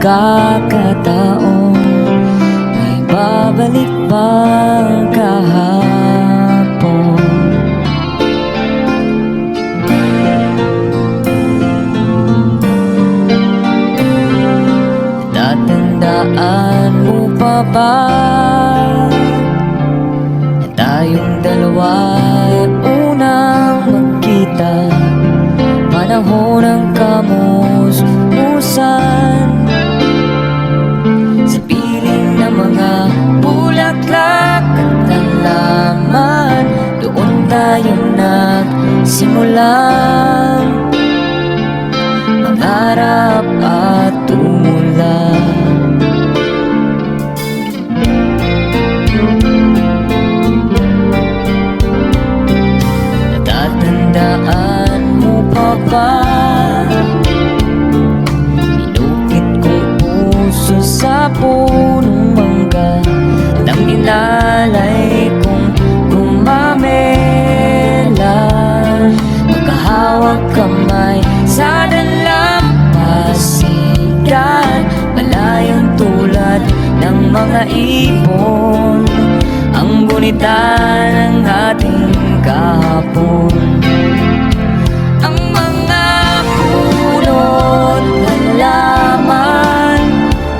pagkakataon May babalik bang kahapon. Tatandaan mo pa ba tayong dalawa nagsimulang Mangarap at tumula. Natatandaan mo pa ba? Pinukit kong puso sa punong mga ibon Ang gunita ng ating kahapon. Ang mga punot halaman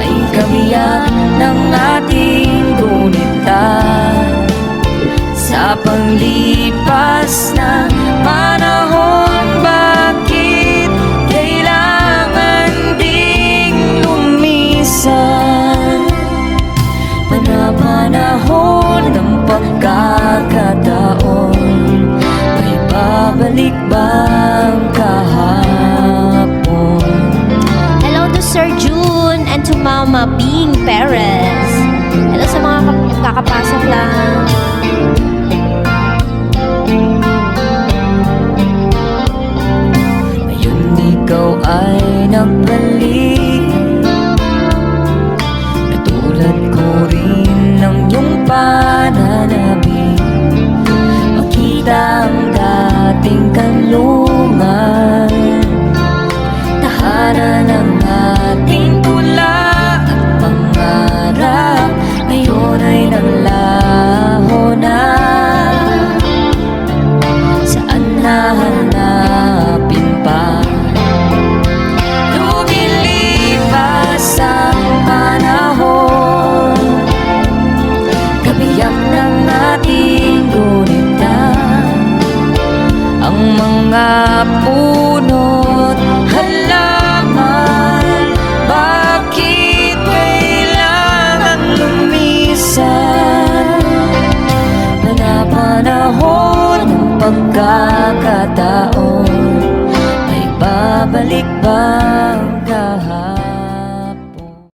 Ay kabiyak ng ating gunita Sa panglipas na panahon Mama Bing Perez. Hello sa mga kap- kakapasok lang. Ngayon ikaw ay nagbalik Katulad ko rin ng iyong pananabik Makita ang dating kanlungan bumalik ba?